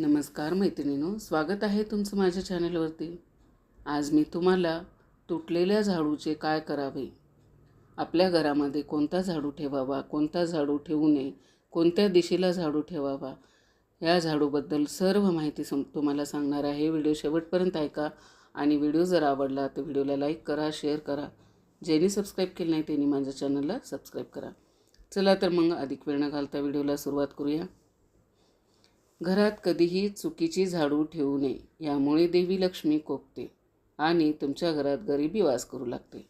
नमस्कार मैत्रिणीनो स्वागत आहे तुमचं माझ्या चॅनलवरती. आज मी तुम्हाला तुटलेल्या झाडूचे काय करावे? आपल्या घरामध्ये कोणता झाडू ठेवावा कोणता झाडू ठेवू नये कोणत्या दिशेला झाडू ठेवावा या झाडूबद्दल सर्व माहिती सम तुम्हाला सांगणार आहे. व्हिडिओ शेवटपर्यंत ऐका आणि व्हिडिओ जर आवडला तर व्हिडिओला लाईक करा शेअर करा. ज्यांनी सबस्क्राईब केलं नाही त्यांनी माझ्या चॅनलला सबस्क्राईब करा. चला तर मग अधिक वेळ न घालता व्हिडिओला सुरुवात करूया. घरात कधीही चुकीची झाडू ठेवू नये यामुळे देवी लक्ष्मी कोपते आणि तुमच्या घरात गरिबी वास करू लागते.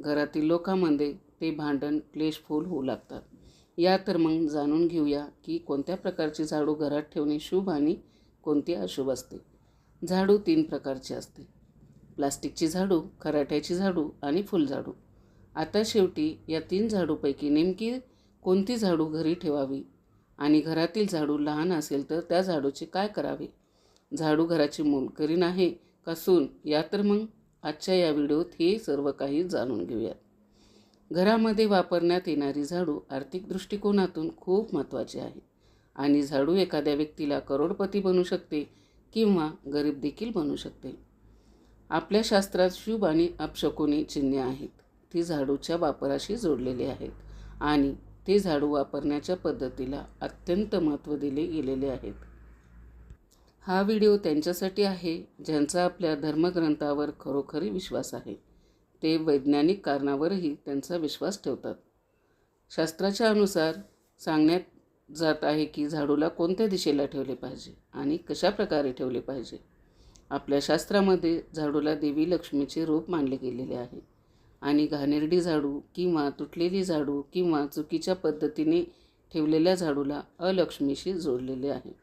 घरातील लोकांमध्ये ते भांडण क्लेशफुल होऊ लागतात. या तर मग जाणून घेऊया की कोणत्या प्रकारची झाडू घरात ठेवणे शुभ आणि कोणती अशुभ असते. झाडू तीन प्रकारची असते. प्लास्टिकची झाडू खराट्याची झाडू आणि फुलझाडू आता शेवटी या तीन झाडूपैकी नेमकी कोणती झाडू घरी ठेवावी? आणि घरातील झाडू लहान असेल तर त्या झाडूचे काय करावे? झाडू घराची मोलकरीण आहे का सून? या तर मग आजच्या या व्हिडिओत हे सर्व काही जाणून घेऊयात. घरामध्ये वापरण्यात येणारी झाडू आर्थिक दृष्टिकोनातून खूप महत्त्वाची आहे. आणि झाडू एखाद्या व्यक्तीला करोडपती बनू शकते किंवा गरीब देखील बनू शकते. आपल्या शास्त्रात शुभ आणि अपशकुनी चिन्हे आहेत. ती झाडूच्या वापराशी जोडलेली आहेत. आणि ते झाडू वापरण्याच्या पद्धतीला अत्यंत महत्त्व दिले गेलेले आहेत. हा व्हिडिओ त्यांच्यासाठी आहे ज्यांचा आपल्या धर्मग्रंथावर खरोखरी विश्वास आहे. ते वैज्ञानिक कारणावरही त्यांचा विश्वास ठेवतात. शास्त्राच्या अनुसार सांगण्यात जात आहे की झाडूला कोणत्या दिशेला ठेवले पाहिजे आणि कशा प्रकारे ठेवले पाहिजे. आपल्या शास्त्रामध्ये झाडूला देवी लक्ष्मीचे रूप मानले गेलेले आहे. आणि घाणेरडी झाडू किंवा तुटलेली झाडू किंवा चुकीच्या पद्धतीने ठेवलेल्या झाडूला अलक्ष्मीशी जोडलेले आहे.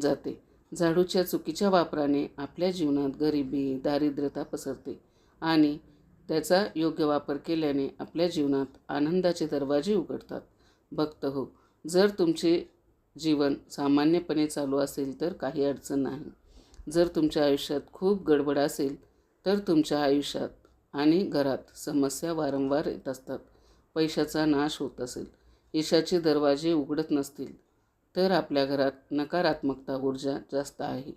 जाते. झाडूच्या चुकीच्या वापराने आपल्या जीवनात गरिबी दारिद्र्यता पसरते आणि त्याचा योग्य वापर केल्याने आपल्या जीवनात आनंदाचे दरवाजे उघडतात. भक्त हो जर तुमचे जीवन सामान्यपणे चालू असेल तर काही अडचण नाही. जर तुमच्या आयुष्यात खूप गडबड असेल तर तुमच्या आयुष्यात आणि घरात समस्या वारंवार येत असतात. पैशाचा नाश होत असेल यशाचे दरवाजे उघडत नसतील तर आपल्या घरात नकारात्मकता ऊर्जा जास्त आहे.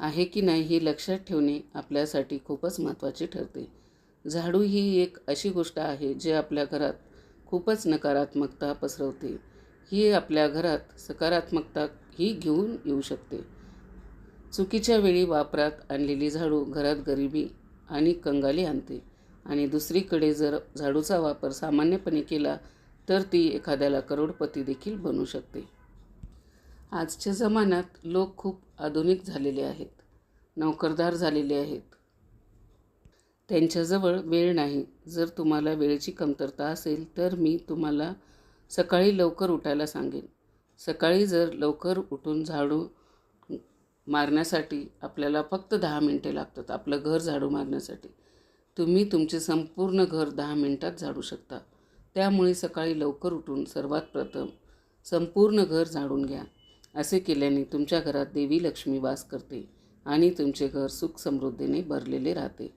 आहे की नाही हे लक्षात ठेवणे आपल्यासाठी खूपच महत्त्वाचे ठरते. झाडू ही एक अशी गोष्ट आहे जे आपल्या घरात खूपच नकारात्मकता पसरवते. ही आपल्या घरात सकारात्मकता ही घेऊन येऊ शकते. चुकीच्या वेळी वापरात आणलेली झाडू घरात गरिबी आणि कंगाली आणते. आणि दुसरीकडे जर झाडूचा वापर सामान्यपणे केला तर ती एखाद्याला करोडपती देखील बनू शकते. आजच्या जमान्यात लोक खूप आधुनिक झालेले आहेत. नोकरदार झालेले आहेत. त्यांच्याजवळ वेळ नाही. जर तुम्हाला वेळेची कमतरता असेल तर मी तुम्हाला सकाळी लवकर उठायला सांगेन. सकाळी जर लवकर उठून झाडू मारण्यासाठी आपल्याला फक्त दहा मिनटे लागतात आपलं घर झाडू मारण्यासाठी. तुम्ही तुमचे संपूर्ण घर दहा मिनटात झाडू शकता. त्यामुळे सकाळी लवकर उठून सर्वात प्रथम संपूर्ण घर झाडून घ्या. असे केल्याने तुमच्या घरात देवी लक्ष्मी वास करते आणि तुमचे घर सुख समृद्धीने भरलेले राहते.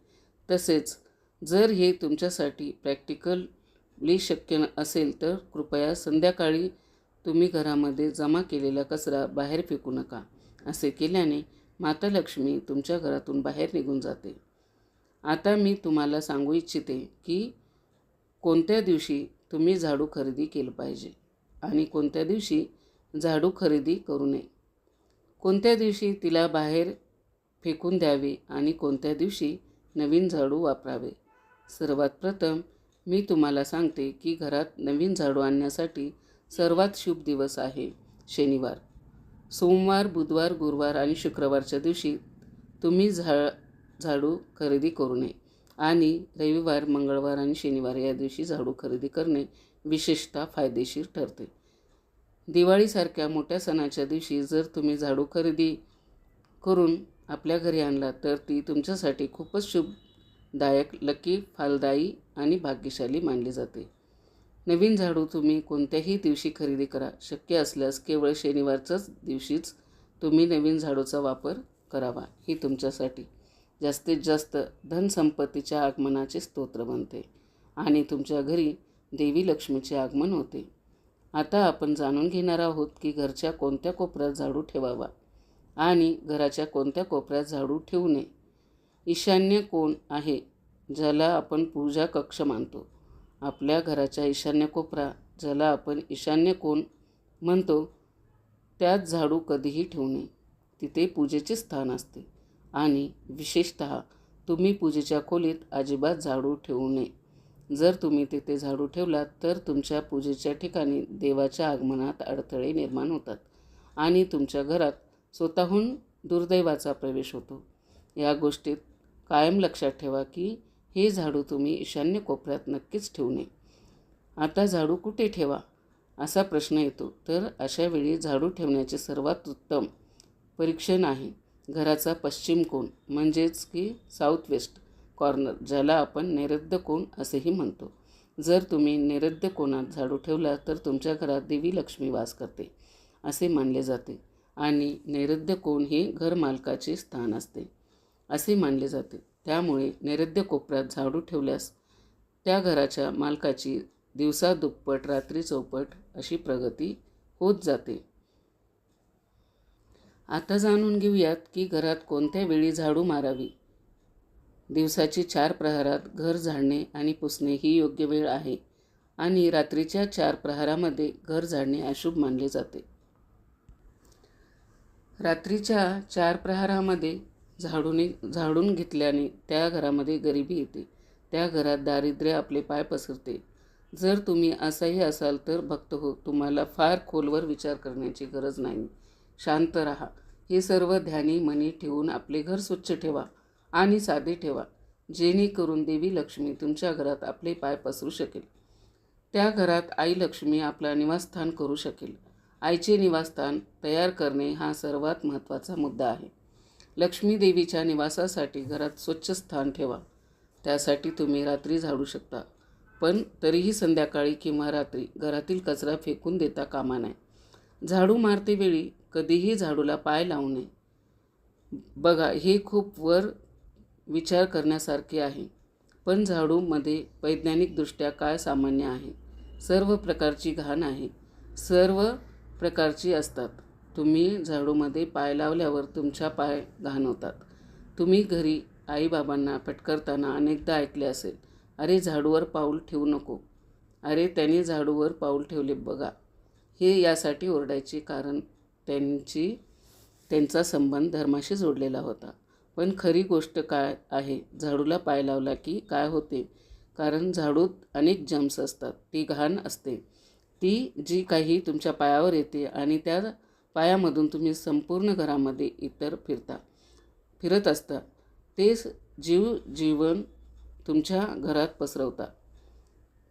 तसेच जर हे तुमच्यासाठी प्रॅक्टिकली शक्य असेल तर कृपया संध्याकाळी तुम्ही घरामध्ये जमा केलेला कचरा बाहेर फेकू नका. असे केल्याने माता लक्ष्मी तुमच्या घरातून बाहेर निघून जाते. आता मी तुम्हाला सांगू इच्छिते की कोणत्या दिवशी तुम्ही झाडू खरेदी केलं पाहिजे आणि कोणत्या दिवशी झाडू खरेदी करू नये. कोणत्या दिवशी तिला बाहेर फेकून द्यावे आणि कोणत्या दिवशी नवीन झाडू वापरावे. सर्वात प्रथम मी तुम्हाला सांगते की घरात नवीन झाडू आणण्यासाठी सर्वात शुभ दिवस आहे शनिवार. सोमवार बुधवार गुरुवार आणि शुक्रवारच्या दिवशी तुम्ही झा झाडू खरेदी करू नये आणि रविवार मंगळवार आणि शनिवार या दिवशी झाडू खरेदी करणे विशेषतः फायदेशीर ठरते. दिवाळीसारख्या मोठ्या सणाच्या दिवशी जर तुम्ही झाडू खरेदी करून आपल्या घरी आणला तर ती तुमच्यासाठी खूपच शुभदायक लकी फालदायी आणि भाग्यशाली मानली जाते. नवीन झाडू तुम्ही कोणत्याही दिवशी खरेदी करा. शक्य असल्यास केवळ शनिवारच्याच दिवशीच तुम्ही नवीन झाडूचा वापर करावा. ही तुमच्यासाठी जास्तीत जास्त धनसंपत्तीच्या आगमनाचे स्तोत्र बनते आणि तुमच्या घरी देवी लक्ष्मीचे आगमन होते. आता आपण जाणून घेणार आहोत की घरच्या कोणत्या कोपऱ्यात झाडू ठेवावा आणि घराच्या कोणत्या कोपऱ्यात झाडू ठेवू नये. ईशान्य कोण आहे ज्याला आपण पूजा कक्ष मानतो? आपल्या घराच्या ईशान्य कोपरा ज्याला आपण ईशान्य कोण म्हणतो त्यात झाडू कधीही ठेवू नये. तिथे पूजेचे स्थान असते. आणि विशेषत तुम्ही पूजेच्या खोलीत अजिबात झाडू ठेवू नये. जर तुम्ही तिथे झाडू ठेवलात तर तुमच्या पूजेच्या ठिकाणी देवाच्या आगमनात अडथळे निर्माण होतात आणि तुमच्या घरात स्वतःहून दुर्दैवाचा प्रवेश होतो. या गोष्टीत कायम लक्षात ठेवा की हे झाडू तुम्ही ईशान्य कोपऱ्यात नक्कीच ठेवू नये. आता झाडू कुठे ठेवा? असा प्रश्न येतो. तर अशा वेळी झाडू ठेवण्याचे सर्वात उत्तम परीक्षण आहे घराचा पश्चिम कोण म्हणजेच की साऊथ वेस्ट कॉर्नर ज्याला आपण नैऋत्य कोण असेही म्हणतो. जर तुम्ही नैऋत्य कोणात झाडू ठेवला तर तुमच्या घरात देवी लक्ष्मी वास करते असे मानले जाते. आणि नैऋत्य कोण हे घरमालकाचे स्थान असते असे मानले जाते. त्यामुळे नैऋत्य कोपऱ्यात झाडू ठेवल्यास त्या घराच्या मालकाची दिवसा दुप्पट रात्री चौपट अशी प्रगती होत जाते. आता जाणून घेऊयात की घरात कोणत्या वेळी झाडू मारावी? दिवसाची चार प्रहारात घर झाडणे आणि पुसणे ही योग्य वेळ आहे आणि रात्रीच्या चार प्रहारामध्ये घर झाडणे अशुभ मानले जाते. रात्रीच्या चार प्रहारामध्ये झाडूने झाडून घेतल्याने त्या घरामध्ये गरिबी येते. त्या घरात दारिद्र्य आपले पाय पसरते. जर तुम्ही असंही असाल तर भक्त हो तुम्हाला फार खोलवर विचार करण्याची गरज नाही. शांत राहा. हे सर्व ध्यानी मनी ठेवून आपले घर स्वच्छ ठेवा आणि साधे ठेवा जेणेकरून देवी लक्ष्मी तुमच्या घरात आपले पाय पसरू शकेल. त्या घरात आई लक्ष्मी आपला निवासस्थान करू शकेल. आईचे निवासस्थान तयार करणे हा सर्वात महत्त्वाचा मुद्दा आहे. लक्ष्मी देवीच्या निवासासाठी घरात स्वच्छ स्थान ठेवा. त्यासाठी तुम्ही रात्री झाडू शकता. पण तरीही संध्याकाळी किंवा रात्री घरातील कचरा फेकून देता कामा नये. झाडू मारते वेळी कधीही झाडूला पाय लावू नये. बघा हे खूप वर विचार करण्यासारखे आहे. पण झाडूमध्ये वैज्ञानिकदृष्ट्या काय सामान्य आहे? सर्व प्रकारची घाण आहे. सर्व प्रकारची असतात. तुम्ही झाडूमध्ये पाय लावल्यावर तुमच्या पाय घाण होतात तुम्ही घरी आईबाबांना पटकरताना अनेकदा ऐकले असेल अरे झाडूवर पाऊल ठेवू नको. अरे त्यांनी झाडूवर पाऊल ठेवले बघा. हे यासाठी ओरडायचे कारण त्यांची त्यांचा संबंध धर्माशी जोडलेला होता. पण खरी गोष्ट काय आहे? झाडूला पाय लावला की काय होते? कारण झाडूत अनेक जम्स असतात ती घाण असते. ती जी काही तुमच्या पायावर येते आणि त्या पायामधून तुम्ही संपूर्ण घरामध्ये इतर फिरता फिरत असता तेच जीव जीवन तुमच्या घरात पसरवता.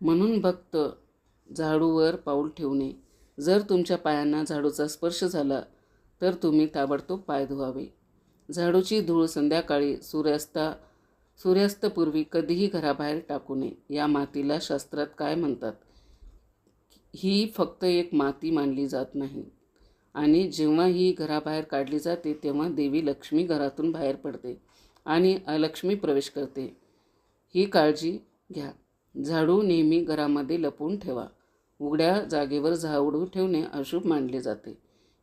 म्हणून भक्त झाडूवर पाऊल ठेवणे जर तुमच्या पायांना झाडूचा स्पर्श झाला तर तुम्ही ताबडतोब पाय धुवावे. झाडूची धूळ संध्याकाळी सूर्यास्ता सूर्यास्तपूर्वी कधीही घराबाहेर टाकू नये या मातीला शास्त्रात काय म्हणतात? ही फक्त एक माती मानली जात नाही. आणि जेव्हा ही घराबाहेर काढली जाते तेव्हा देवी लक्ष्मी घरातून बाहेर पडते आणि अलक्ष्मी प्रवेश करते. ही काळजी घ्या. झाडू नेहमी घरामध्ये लपवून ठेवा. उघड्या जागेवर झाडू ठेवणे अशुभ मानले जाते.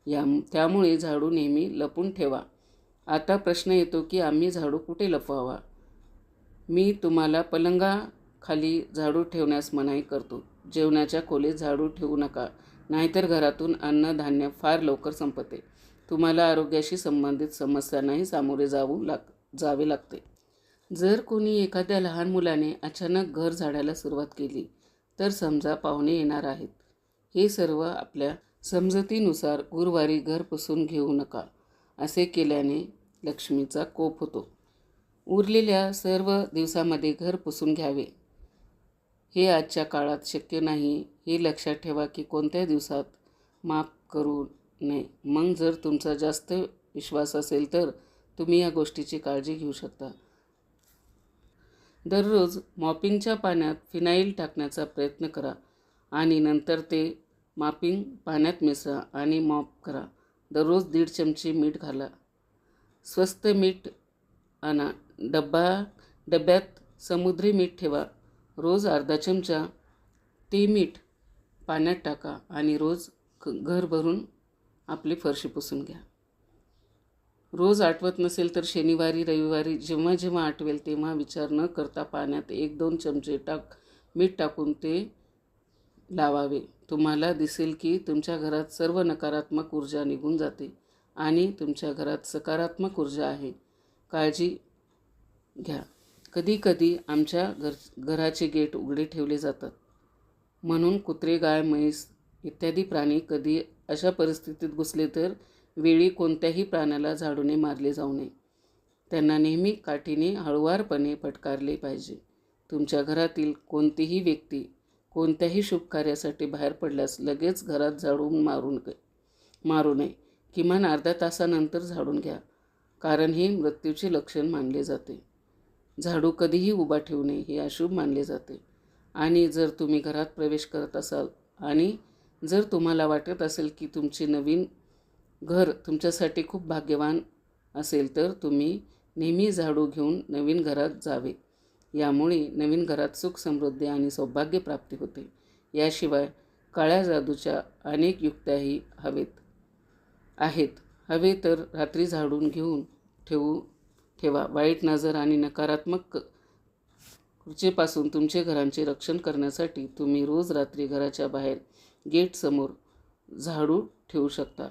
या त्यामुळे झाडू नेहमी लपून ठेवा. आता प्रश्न येतो की आम्ही झाडू कुठे लपवावा? मी तुम्हाला पलंगाखाली झाडू ठेवण्यास मनाई करतो. जेवणाच्या खोलीत झाडू ठेवू नका. नाहीतर घरातून अन्नधान्य फार लवकर संपते. तुम्हाला आरोग्याशी संबंधित समस्यांनाही सामोरे जाऊ लाग जावे लागते. जर कोणी एखाद्या लहान मुलाने अचानक घर झाडायला सुरुवात केली तर समजा पाहुणे येणार आहेत. हे सर्व आपल्या समजतीनुसार गुरुवारी घर पुसून घेऊ नका असे केल्याने लक्ष्मीचा कोप होतो. उरलेल्या सर्व दिवसामध्ये घर पुसून घ्यावे. हे आजच्या काळात शक्य नाही हे लक्षात ठेवा की कोणत्या दिवसात माफ करू नये. मग जर तुमचा जास्त विश्वास असेल तर तुम्ही या गोष्टीची काळजी घेऊ शकता. दररोज मॉपिंगच्या पाण्यात फिनाईल टाकण्याचा प्रयत्न करा आणि नंतर ते मापिंग पाण्यात मिसळा आणि मॉप करा. दररोज दीड चमचे मीठ घाला. स्वस्त मीठ आणा. डब्बा डब्यात समुद्री मीठ ठेवा. रोज अर्धा चमचा ते मीठ पाण्यात टाका आणि रोज घर भरून आपली फरशी पुसून घ्या. रोज आठवत नसेल तर शनिवारी रविवारी जेव्हा जेव्हा आठवेल तेव्हा विचार न करता पाण्यात एक दोन चमचे टाक मीठ टाकून ते लावावे. तुम्हाला दिसेल की तुमच्या घरात सर्व नकारात्मक ऊर्जा निघून जाते आणि तुमच्या घरात सकारात्मक ऊर्जा आहे. काळजी घ्या. कधीकधी आमच्या घर घराचे गेट उघडे ठेवले जातात. म्हणून कुत्रे गाय म्हैस इत्यादी प्राणी कधी अशा परिस्थितीत घुसले तर वेळी कोणत्याही प्राण्याला झाडूने मारले जाऊ नये. त्यांना नेहमी काठीने हळुवारपणे फटकारले पाहिजे. तुमच्या घरातील कोणतीही व्यक्ती कोणत्याही शुभ कार्यासाठी बाहेर पडल्यास लगेच घरात झाडून मारून मारू नये. किमान अर्ध्या तासानंतर झाडून घ्या कारण हे मृत्यूचे लक्षण मानले जाते. झाडू कधीही उभा ठेवू नये हे अशुभ मानले जाते. आणि जर तुम्ही घरात प्रवेश करत असाल आणि जर तुम्हाला वाटत असेल की तुमचे नवीन घर तुमच्यासाठी खूप भाग्यवान असेल तर तुम्ही नेहमी झाडू घेऊन नवीन घरात जावे. यामुळे नवीन घरात सुख समृद्धी आणि सौभाग्य प्राप्ती होते. याशिवाय काळ्या जादूच्या अनेक युक्त्याही हवेत आहेत. हवे तर रात्री झाडून घेऊन ठेवू ठेवा. वाईट नजर आणि नकारात्मक ऊर्जेपासून तुमचे घरांचे रक्षण करण्यासाठी तुम्ही रोज रात्री घराच्या बाहेर गेटसमोर झाडू ठेवू शकता.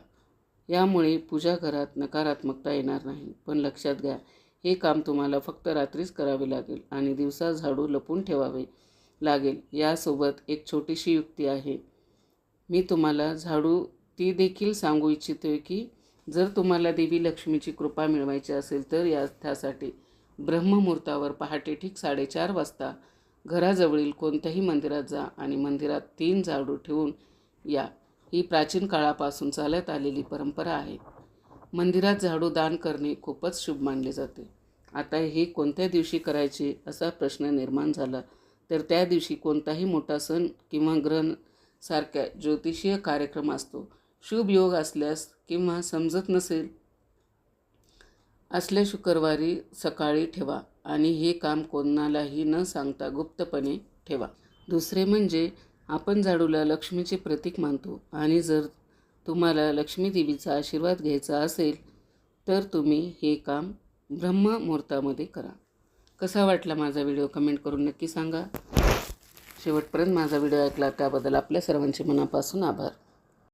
यामुळे पूजा घरात नकारात्मकता येणार नाही. पण लक्षात घ्या हे काम तुम्हाला फक्त रात्रीच करावे लागेल आणि दिवसा झाडू लपून ठेवावे लागेल. यासोबत एक छोटीशी युक्ती आहे. मी तुम्हाला झाडू ती देखील सांगू इच्छितो की जर तुम्हाला देवी लक्ष्मीची कृपा मिळवायची असेल तर या त्यासाठी ब्रह्ममुहूर्तावर पहाटे ठीक साडेचार वाजता घराजवळील कोणत्याही मंदिरात जा आणि मंदिरात तीन झाडू ठेवून या. ही प्राचीन काळापासून चालत आलेली परंपरा आहे. मंदिरात झाडू दान करणे खूपच शुभ मानले जाते. आता हे कोणत्या दिवशी करायचे असा प्रश्न निर्माण झाला तर त्या दिवशी कोणताही मोठा सण किंवा ग्रहण सारख्या ज्योतिषीय कार्यक्रम असतो. शुभ योग असल्यास किंवा समजत नसेल असल्या शुक्रवारी सकाळी ठेवा आणि हे काम कोणालाही न सांगता गुप्तपणे ठेवा. दुसरे म्हणजे आपण झाडूला लक्ष्मीचे प्रतीक मानतो आणि जर तुम्हाला लक्ष्मी देवीचा आशीर्वाद घ्यायचा असेल तर तुम्ही हे काम ब्रह्ममुहूर्तामध्ये करा. कसा वाटला माझा व्हिडिओ कमेंट करून नक्की सांगा. शेवटपर्यंत माझा व्हिडिओ ऐकला त्याबद्दल आपल्या सर्वांचे मनापासून आभार.